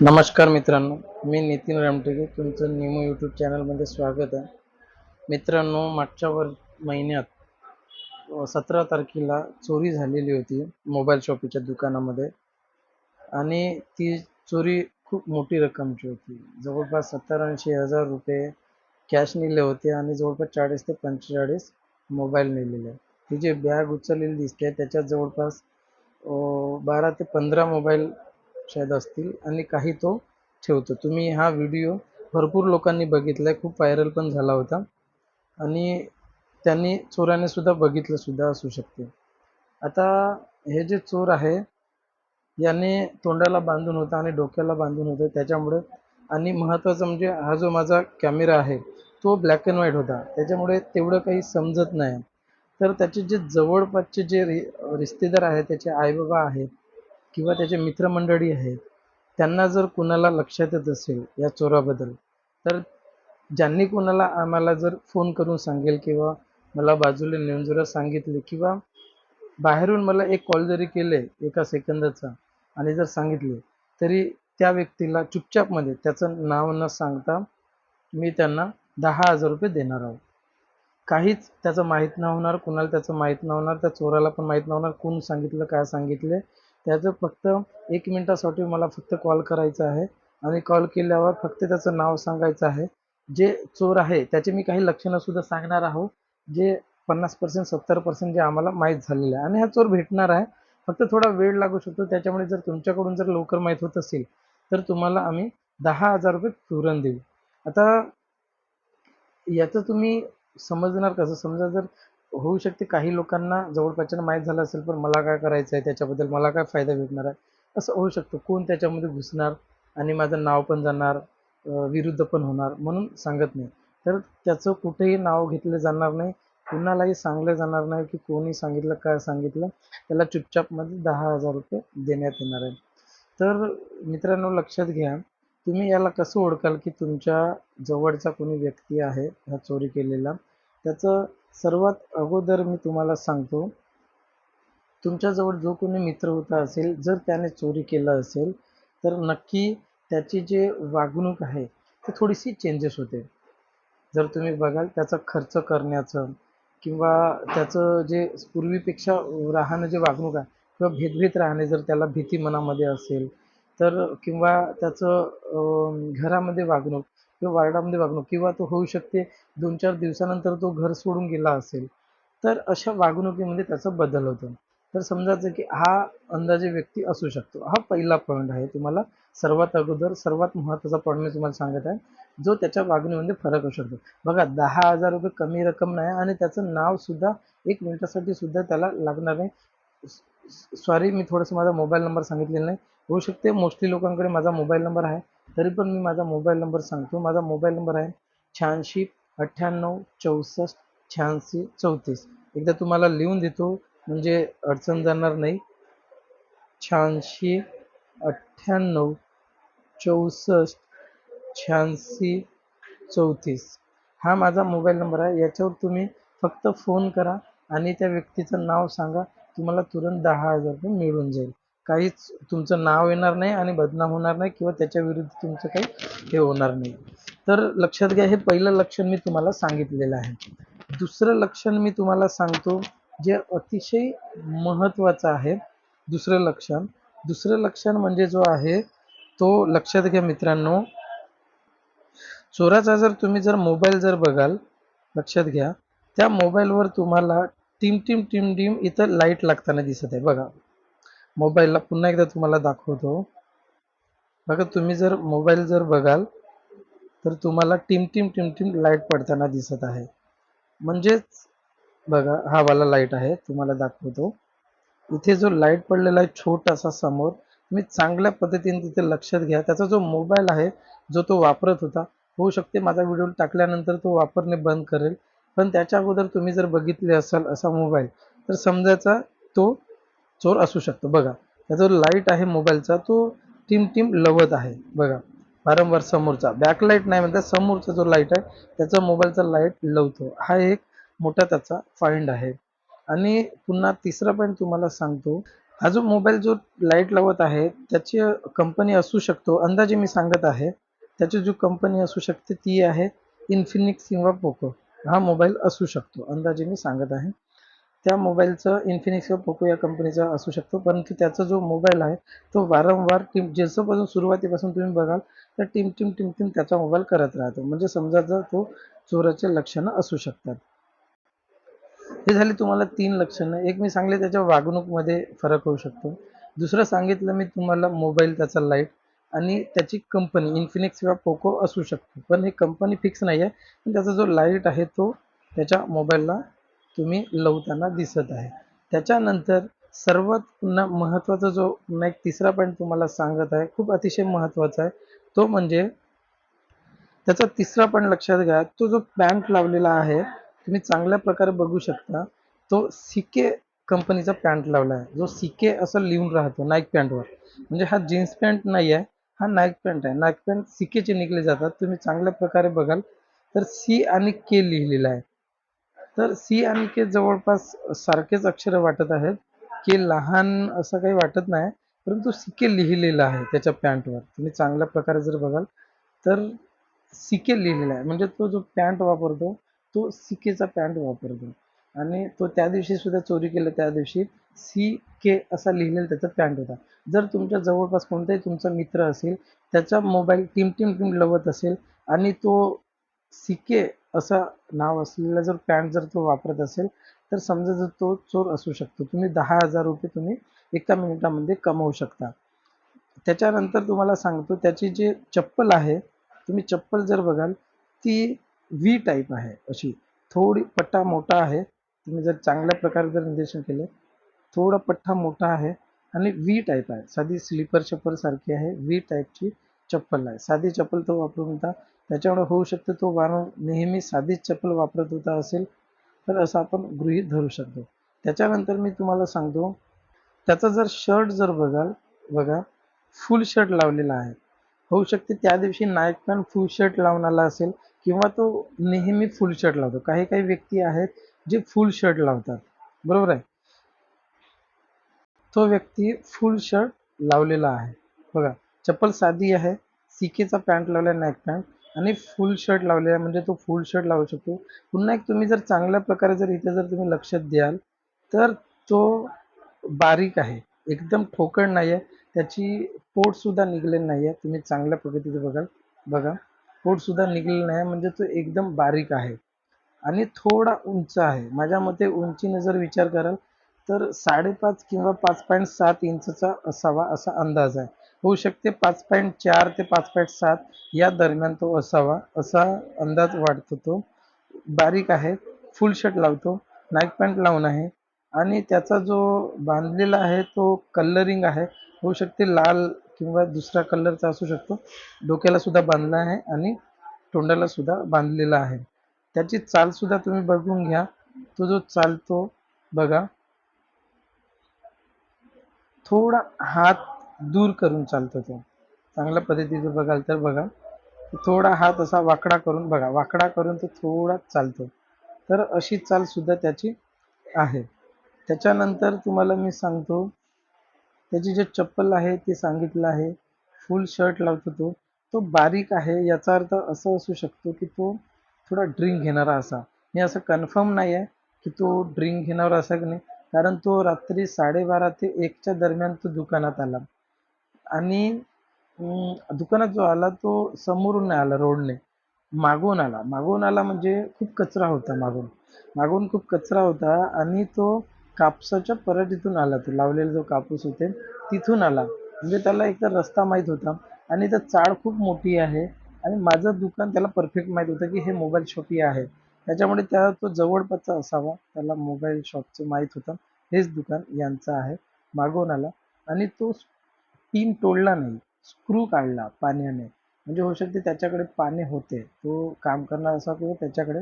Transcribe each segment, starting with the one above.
नमस्कार मित्रांनो मी नितीन रामटेके तुमचं निमो यूट्यूब चॅनलमध्ये स्वागत आहे. मित्रांनो मागच्या वर महिन्यात सतरा तारखेला चोरी झालेली होती मोबाईल शॉपीच्या दुकानामध्ये आणि ती चोरी खूप मोठी रक्कमची होती. जवळपास सत्तर ऐंशी हजार रुपये कॅश नेले होते आणि जवळपास चाळीस ते पंचेचाळीस मोबाईल नेलेले. ती जी बॅग उचललेली दिसते त्याच्यात जवळपास बारा ते पंधरा मोबाईल शायद असतील आणि काही तो ठेवतो. तुम्ही हा व्हिडिओ भरपूर लोकांनी बघितलाय. खूप व्हायरल पण झाला होता. आणि त्यांनी चोराने सुद्धा बघितलं सुद्धा असू शकते. आता हे जे चोर आहे याने तोंडाला बांधून होता आणि डोक्याला बांधून होतं. त्याच्यामुळे आणि महत्त्वाचं म्हणजे हा जो माझा कॅमेरा आहे तो ब्लॅक अँड व्हाईट होता. त्याच्यामुळे तेवढं काही समजत नाही. तर त्याचे जे जवळपासचे जे रि रिश्तेदार आहेत त्याचे आईबाबा आहेत किंवा त्याचे मित्रमंडळी आहेत त्यांना जर कुणाला लक्षात येत असेल या चोराबद्दल तर ज्यांनी कुणाला आम्हाला जर फोन करून सांगेल किंवा मला बाजूला नेऊन जरा सांगितले किंवा बाहेरून मला एक कॉल जरी केले एका सेकंदाचा आणि जर सांगितले तरी त्या व्यक्तीला चुपचापमध्ये त्याचं नाव न सांगता मी त्यांना दहा हजार रुपये देणार आहोत. काहीच त्याचं माहीत न होणार कुणाला त्याचं माहीत न होणार त्या चोराला पण माहीत न होणार कोण सांगितलं काय सांगितलं त्याचं फक्त एक मिनिटासाठी मला फक्त कॉल करायचा आहे. आणि कॉल केल्यावर फक्त त्याचं नाव सांगायचं आहे. जे चोर आहे त्याचे मी काही लक्षणं सुद्धा सांगणार आहोत. जे पन्नास पर्सेंट सत्तर पर्सेंट जे आम्हाला माहीत झालेलं आहे. आणि हा चोर भेटणार आहे. फक्त थोडा वेळ लागू शकतो. त्याच्यामुळे जर तुमच्याकडून जर लवकर माहीत होत असेल तर तुम्हाला आम्ही दहा हजार रुपये तुरंत देऊ. आता याचं तुम्ही समजणार कसं? समजा जर होऊ शकते. काही लोकांना जवळपासच्या माहीत झालं असेल पण मला काय करायचं आहे त्याच्याबद्दल मला काय फायदा भेटणार आहे? असं होऊ शकतं. कोण त्याच्यामध्ये घुसणार आणि माझं नाव पण जाणार विरुद्ध पण होणार म्हणून सांगत नाही. तर त्याचं कुठेही नाव घेतलं जाणार नाही. कुणालाही सांगलं जाणार नाही की कोणी सांगितलं काय सांगितलं. त्याला चुपचापमध्ये दहा हजार रुपये देण्यात येणार आहे. तर मित्रांनो लक्षात घ्या तुम्ही याला कसं ओळखाल की तुमच्या जवळचा कोणी व्यक्ती आहे हा चोरी केलेला? त्याचं सर्वात अगोदर मी तुम्हाला सांगतो तुमच्याजवळ जो कोणी मित्र होता असेल जर त्याने चोरी केलं असेल तर नक्की त्याची जे वागणूक आहे ती थोडीशी चेंजेस होते. जर तुम्ही बघाल त्याचा खर्च करण्याचं किंवा त्याचं जे पूर्वीपेक्षा राहणं जे वागणूक आहे किंवा भेदभेद राहणे जर त्याला भीती मनामध्ये असेल तर किंवा त्याचं घरामध्ये वागणूक किंवा वार्डामध्ये वागणूक किंवा तो होऊ शकते दोन चार दिवसानंतर तो घर सोडून गेला असेल तर अशा वागणुकीमध्ये त्याचा बदल होतो. तर समजायचं की हा अंदाजे व्यक्ती असू शकतो. हा पहिला पॉईंट आहे तुम्हाला सर्वात अगोदर सर्वात महत्त्वाचा पॉईंट मी तुम्हाला सांगत आहे जो त्याच्या वागणीमध्ये फरक असू शकतो. बघा दहा हजार रुपये कमी रक्कम नाही आणि त्याचं नाव सुद्धा एक मिनिटासाठी सुद्धा त्याला लागणार नाही. सॉरी मी थोडंसं माझा मोबाईल नंबर सांगितलेला नाही. होऊ शकते मोस्टली लोकांकडे माझा मोबाईल नंबर आहे. तरी पण मी माझा मोबाईल नंबर सांगतो. माझा मोबाईल नंबर आहे शहाऐंशी अठ्ठ्याण्णव चौसष्ट शहाऐंशी चौतीस. एकदा तुम्हाला लिहून देतो म्हणजे अडचण जाणार नाही. शहाऐंशी अठ्ठ्याण्णव चौसष्ट शहाऐंशी चौतीस. हा माझा मोबाईल नंबर आहे. याच्यावर तुम्ही फक्त फोन करा आणि त्या व्यक्तीचं नाव सांगा. तुम्हाला तुरंत दहा हजार रुपये मिळून जाईल. काहीच तुमचं नाव येणार नाही आणि बदनाम होणार नाही किंवा त्याच्या विरुद्ध तुमचं काही हे होणार नाही. तर लक्षात घ्या हे पहिलं लक्षण मी तुम्हाला सांगितलेलं आहे. दुसरं लक्षण मी तुम्हाला सांगतो जे अतिशय महत्त्वाचं आहे दुसरं लक्षण. दुसरं लक्षण म्हणजे जो आहे तो लक्षात घ्या मित्रांनो. चोराचा जर तुम्ही जर मोबाईल जर बघाल लक्षात घ्या त्या मोबाईलवर तुम्हाला टिम टिम टिम टिम इथं लाइट लागताना दिसत आहे. बघा मोबाईलला पुन्हा एकदा तुम्हाला दाखवतो. बघा तुम्ही जर मोबाईल जर बघाल तर तुम्हाला टिमटिम टिमटिम लाइट पडताना दिसत आहे. म्हणजेच बघा हा वाला लाइट आहे तुम्हाला दाखवतो. इथे जो लाइट पडलेला आहे छोटासा समोर तुम्ही चांगल्या पद्धतीने तिथे लक्षात घ्या. त्याचा जो मोबाईल आहे जो तो वापरत होता होऊ शकते माझा व्हिडिओ टाकल्यानंतर तो वापरणे बंद करेल. पण त्याच्या अगोदर तुम्ही जर बघितले असाल असा मोबाईल तर समजायचा तो चोर असू शकतो. बघा त्याचा जो लाइट आहे मोबाईलचा तो टिम टिम लवत आहे. बघा वारंवार समोरचा. बॅकलाईट नाही म्हणतात समोरचा जो लाइट आहे त्याचा मोबाईलचा लाइट लवतो. हा एक मोठा त्याचा फाइंड आहे. आणि पुन्हा तिसरा पॉईंट तुम्हाला सांगतो. हा जो मोबाईल जो लाइट लावत आहे त्याची कंपनी असू शकतो. अंदाजे मी सांगत आहे त्याची जो कंपनी असू शकते ती आहे इन्फिनिक्स किंवा पोको हा मोबाईल असू शकतो. अंदाजे मी सांगत आहे. त्या मोबाईलचं इन्फिनिक्स किंवा पोको या कंपनीचा असू शकतो. परंतु त्याचा जो मोबाईल आहे तो वारंवार टीम जसंपासून सुरुवातीपासून तुम्ही बघाल तर टीम टीम टीम टीम त्याचा मोबाईल करत राहतो. म्हणजे समजा जर तो चोराचे लक्षणं असू शकतात. हे झाले तुम्हाला तीन लक्षणं. एक मी सांगले त्याच्या वागणूकमध्ये फरक होऊ शकतो. दुसरं सांगितलं मी तुम्हाला मोबाईल त्याचा लाइट आणि त्याची कंपनी इन्फिनिक्स किंवा पोको असू शकतो. पण हे कंपनी फिक्स नाही आहे पण त्याचा जो लाइट आहे तो त्याच्या मोबाईलला तुम्ही लवताना दिसत आहे. त्याच्यानंतर सर्वात पुन्हा महत्त्वाचा जो पुन्हा एक तिसरा पॉईंट तुम्हाला सांगत आहे खूप अतिशय महत्त्वाचा आहे तो म्हणजे त्याचा तिसरा पॉईंट लक्षात घ्या. तो जो पॅन्ट लावलेला आहे तुम्ही चांगल्या प्रकारे बघू शकता तो सिके कंपनीचा पॅन्ट लावला आहे. जो सिके असं लिहून राहतो नाईक पॅन्टवर म्हणजे हा जीन्स पॅन्ट नाही आहे हा नाईक पॅन्ट आहे. नाईक पॅन्ट सिकेचे निघले जातात. तुम्ही चांगल्या प्रकारे बघाल. तर सी आणि के लिहिलेलं आहे. तर सी आणि के जवळपास सारखेच अक्षर वाटत आहेत. के लहान असं काही वाटत नाही परंतु सिके लिहिलेलं आहे त्याच्या पॅन्टवर. तुम्ही चांगल्या प्रकारे जर बघाल तर सिके लिहिलेला आहे. म्हणजे तो जो पॅन्ट वापरतो तो सिकेचा पॅन्ट वापरतो. आणि तो त्या दिवशी सुद्धा चोरी केलं त्या दिवशी सी के असा लिहिलेला त्याचा पॅन्ट होता. जर तुमच्या जवळपास कोणताही तुमचा मित्र असेल त्याचा मोबाईल टिम टिम टिम लवत असेल आणि तो सिके असं नाव असलेला जर पॅन्ट जर तो वापरत असेल तर समजा जर तो चोर असू शकतो. तुम्ही दहा हजार रुपये तुम्ही एका मिनिटामध्ये कमवू शकता. त्याच्यानंतर तुम्हाला सांगतो त्याची जी चप्पल आहे तुम्ही चप्पल जर बघाल ती व्ही टाईप आहे अशी. थोडी पट्टा मोठा आहे. तुम्ही जर चांगल्या प्रकारे जर निर्देशन केले थोडा पट्टा मोठा आहे आणि व्ही टाईप आहे. साधी स्लीपर चप्पल सारखी आहे. व्ही टाईपची चप्पल आहे साधी चप्पल तो वापरून होता. त्याच्यामुळे होऊ शकतं तो मानव नेहमी साधीच चप्पल वापरत होता असेल तर असं आपण गृहीत धरू शकतो. त्याच्यानंतर मी तुम्हाला सांगतो त्याचा जर शर्ट जर बघाल बघा फुल शर्ट लावलेला आहे. होऊ शकते त्या दिवशी नाईक पॅन्ट फुल शर्ट लावून आला असेल किंवा तो नेहमी फुल शर्ट लावतो. काही काही व्यक्ती आहेत जे फुल शर्ट लावतात. बरोबर आहे? तो व्यक्ती फुल शर्ट लावलेला आहे. बघा चप्पल साधी आहे. सीकेचा पॅन्ट लावला नाईक पॅन्ट आणि फुल शर्ट लावलेला आहे. म्हणजे तो फुल शर्ट लावू शकतो. पुन्हा एक तुम्ही जर चांगल्या प्रकारे जर इथे जर तुम्ही लक्षात द्याल तर तो बारीक आहे. एकदम ठोकळ नाही आहे त्याची पोटसुद्धा निघलेली नाही आहे तुम्ही चांगल्या पद्धतीचं बघाल. बघा. पोटसुद्धा निघलेला निघलेलं नाही म्हणजे तो एकदम बारीक आहे. आणि थोडा उंच आहे. माझ्या मते उंचीने जर विचार कराल तर साडेपाच किंवा पाच पॉईंट सात इंचचा असावा असा अंदाज आहे. होऊ शकते पाच पॉईंट चार ते पाच पॉईंट सात या दरम्यान तो असावा असा अंदाज वाटतो तो. बारीक आहे फुल शर्ट लावतो नाईक पॅन्ट लावून आहे आणि त्याचा जो बांधलेला आहे तो कलरिंग आहे. होऊ शकते लाल किंवा दुसरा कलरचा असू शकतो. डोक्याला सुद्धा बांधला आहे आणि तोंडाला सुद्धा बांधलेला आहे. त्याची चाल सुद्धा तुम्ही बघून घ्या. तो जो चालतो बघा. थोडा हात दूर करून चालतो तो. चांगल्या पद्धतीचं बघाल तर बघा. थोडा हात असा वाकडा करून बघा. वाकडा करून तो थोडा चालतो. तर अशी चाल सुद्धा त्याची आहे. त्याच्यानंतर तुम्हाला मी सांगतो त्याची जे चप्पल आहे ते सांगितलं आहे. फुल शर्ट लावतो तो. तो बारीक आहे. याचा अर्थ असं असू शकतो की तो थोडा ड्रिंक घेणारा असा. हे असं कन्फर्म नाही आहे की तो ड्रिंक घेणारा असा की नाही. कारण तो रात्री साडेबारा ते एकच्या दरम्यान तो दुकानात आला. आणि दुकानात जो आला तो समोरून नाही आला रोडने. मागून आला. मागून आला म्हणजे खूप कचरा होता मागून. मागून खूप कचरा होता आणि तो कापसाच्या पराठीतून आला. तो लावलेला जो कापूस होते तिथून आला. म्हणजे त्याला एक तर रस्ता माहीत होता आणि तर चाळ खूप मोठी आहे आणि माझं दुकान त्याला परफेक्ट माहीत होतं की हे मोबाईल शॉपी आहे. त्याच्यामुळे त्याला तो जवळपासचा असावा. त्याला मोबाईल शॉपचं माहीत होतं. हेच दुकान यांचं आहे. मागवून आला आणि तो पिन तोडला नाही. स्क्रू काढला पाण्याने. म्हणजे होऊ शकते त्याच्याकडे पाने होते. तो काम करणार असा किंवा त्याच्याकडे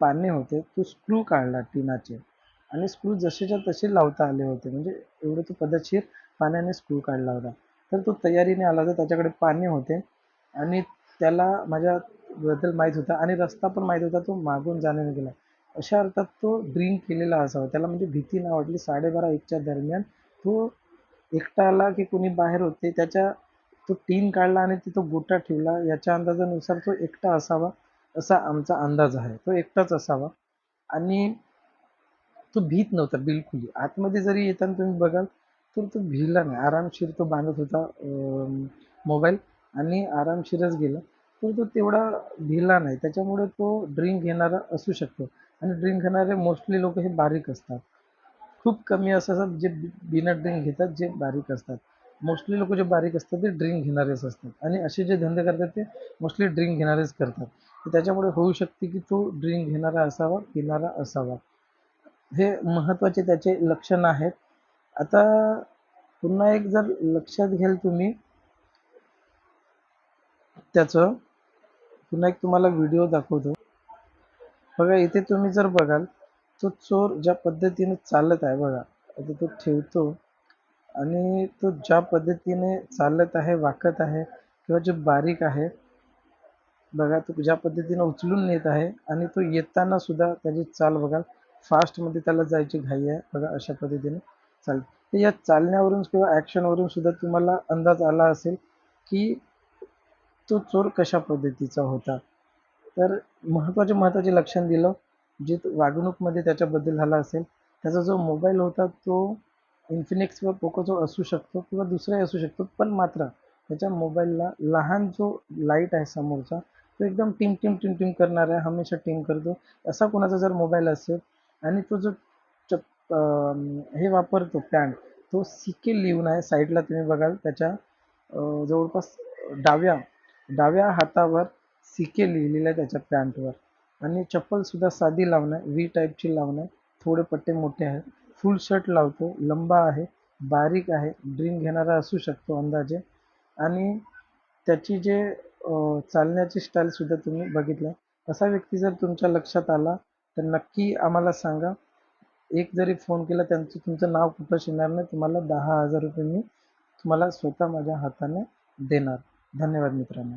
पाने होते. तो स्क्रू काढला टिनाचे. आणि स्क्रू जसेच्या तसे लावता आले होते. म्हणजे एवढं तो पद्धतशीर पाण्याने स्क्रू काढला होता. तर तो तयारीने आला होता. त्याच्याकडे पाने होते. आणि त्याला माझ्याबद्दल माहीत होता. आणि रस्ता पण माहीत होता. तो मागून जाण्याने गेला. अशा अर्थात तो ड्रिंक केलेला असावा. त्याला म्हणजे भीती नाही वाटली. साडेबारा एकच्या दरम्यान तो एकटा आला की कोणी बाहेर होते त्याच्या तो टीन काढला आणि तिथं गोटा ठेवला. याच्या अंदाजानुसार तो एकटा असावा असा आमचा अंदाज आहे. तो एकटाच असावा. आणि तो भीत नव्हता बिलकुल. आतमध्ये जरी येताना तुम्ही बघाल तर तो भिला नाही. आरामशीर तो बांधत होता मोबाईल आणि आरामशीरच गेला. तर तो तेवढा भिला नाही. त्याच्यामुळे तो ड्रिंक घेणारा असू शकतो. आणि ड्रिंक घेणारे मोस्टली लोक हे बारीक असतात. खूप कमी असं असतात जे बिना ड्रिंक घेतात जे बारीक असतात. मोस्टली लोक जे बारीक असतात ते ड्रिंक घेणारेच असतात. आणि असे जे धंदे करतात ते मोस्टली ड्रिंक घेणारेच करतात. तर त्याच्यामुळे होऊ शकते की तो ड्रिंक घेणारा असावा पिणारा असावा. हे महत्त्वाचे त्याचे लक्षणं आहेत. आता पुन्हा एक जर लक्षात घ्याल तुम्ही त्याचं पुन्हा एक तुम्हाला व्हिडिओ दाखवतो. बघा इथे तुम्ही जर बघाल तो चोर ज्या पद्धतीने चालत आहे बघा आता तो ठेवतो आणि तो ज्या पद्धतीने चालत आहे वाकत आहे किंवा जे बारीक आहे बघा तो ज्या पद्धतीने उचलून नेत आहे आणि तो येताना सुद्धा त्याची चाल बघाल फास्टमध्ये त्याला जायची घाई आहे बघा अशा पद्धतीने चाल तर या चालण्यावरून किंवा ॲक्शनवरून सुद्धा तुम्हाला अंदाज आला असेल की तो चोर कशा पद्धतीचा होता. तर महत्त्वाचे महत्त्वाचे लक्षण दिलं जे वागणूकमध्ये त्याच्याबद्दल झाला असेल त्याचा जो मोबाईल होता तो इन्फिनिक्स किंवा पोकोचा असू शकतो किंवा दुसराही असू शकतो पण मात्र त्याच्या मोबाईलला लहान जो लाइट आहे समोरचा तो एकदम टिम टिम टिम टिम करणार आहे हमेशा टिम करतो. असा कोणाचा जर मोबाईल असेल आणि तो जो चप हे वापरतो पॅन्ट तो सिके लिहून आहे साईडला तुम्ही बघाल त्याच्या जवळपास डाव्या डाव्या हातावर सिके लिहिलेलं आहे त्याच्या पॅन्टवर आणि चप्पलसुद्धा साधी लावणं आहे व्ही टाईपची लावणं आहे थोडे पट्टे मोठे आहेत. फुल शर्ट लावतो लंबा आहे बारीक आहे ड्रिंक घेणारा असू शकतो अंदाजे. आणि त्याची जे चालण्याची स्टाईलसुद्धा तुम्ही बघितलं. असा व्यक्ती जर तुमच्या लक्षात आला तर नक्की आम्हाला सांगा. एक जरी फोन केला त्यांचं तुमचं नाव कुठंच येणार नाही. तुम्हाला दहा हजार रुपये मी तुम्हाला स्वतः माझ्या हाताने देणार. धन्यवाद मित्रांनो.